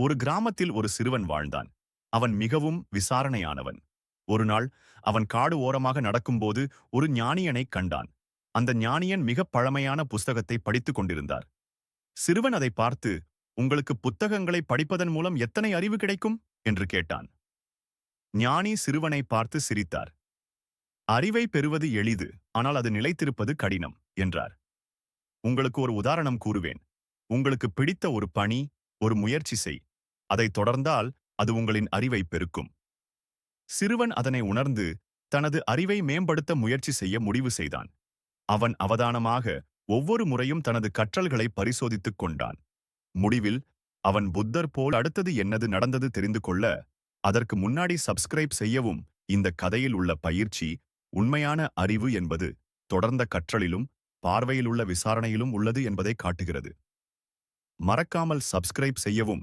ஒரு கிராமத்தில் ஒரு சிறுவன் வாழ்ந்தான். அவன் மிகவும் விசாரணையானவன். ஒரு நாள் அவன் காடு ஓரமாக நடக்கும்போது ஒரு ஞானியனைக் கண்டான். அந்த ஞானியன் மிகப் பழமையான புஸ்தகத்தை படித்துக் கொண்டிருந்தார். சிறுவன் அதை பார்த்து உங்களுக்கு புத்தகங்களை படிப்பதன் மூலம் எத்தனை அறிவு கிடைக்கும்? என்று கேட்டான். ஞானி சிறுவனை பார்த்து சிரித்தார். அறிவை பெறுவது எளிது ஆனால் அது நிலைத்திருப்பது கடினம் என்றார். உங்களுக்கு ஒரு உதாரணம் கூறுவேன். உங்களுக்கு பிடித்த ஒரு பணி ஒரு முயற்சி செய். அதைத் தொடர்ந்தால் அது உங்களின் அறிவை பெருக்கும். சிறுவன் அதனை உணர்ந்து தனது அறிவை மேம்படுத்த முயற்சி செய்ய முடிவு செய்தான். அவன் அவதானமாக ஒவ்வொரு முறையும் தனது கற்றல்களை பரிசோதித்துக் கொண்டான். முடிவில் அவன் புத்தர் போல் அடுத்தது என்னது நடந்தது தெரிந்து கொள்ள அதற்கு முன்னாடி சப்ஸ்கிரைப் செய்யவும் இந்த கதையில் உள்ள பயிற்சி உண்மையான அறிவு என்பது தொடர்ந்த கற்றலிலும் பார்வையில் உள்ள விசாரணையிலும் உள்ளது என்பதை காட்டுகிறது. மறக்காமல் சப்ஸ்கிரைப் செய்யவும்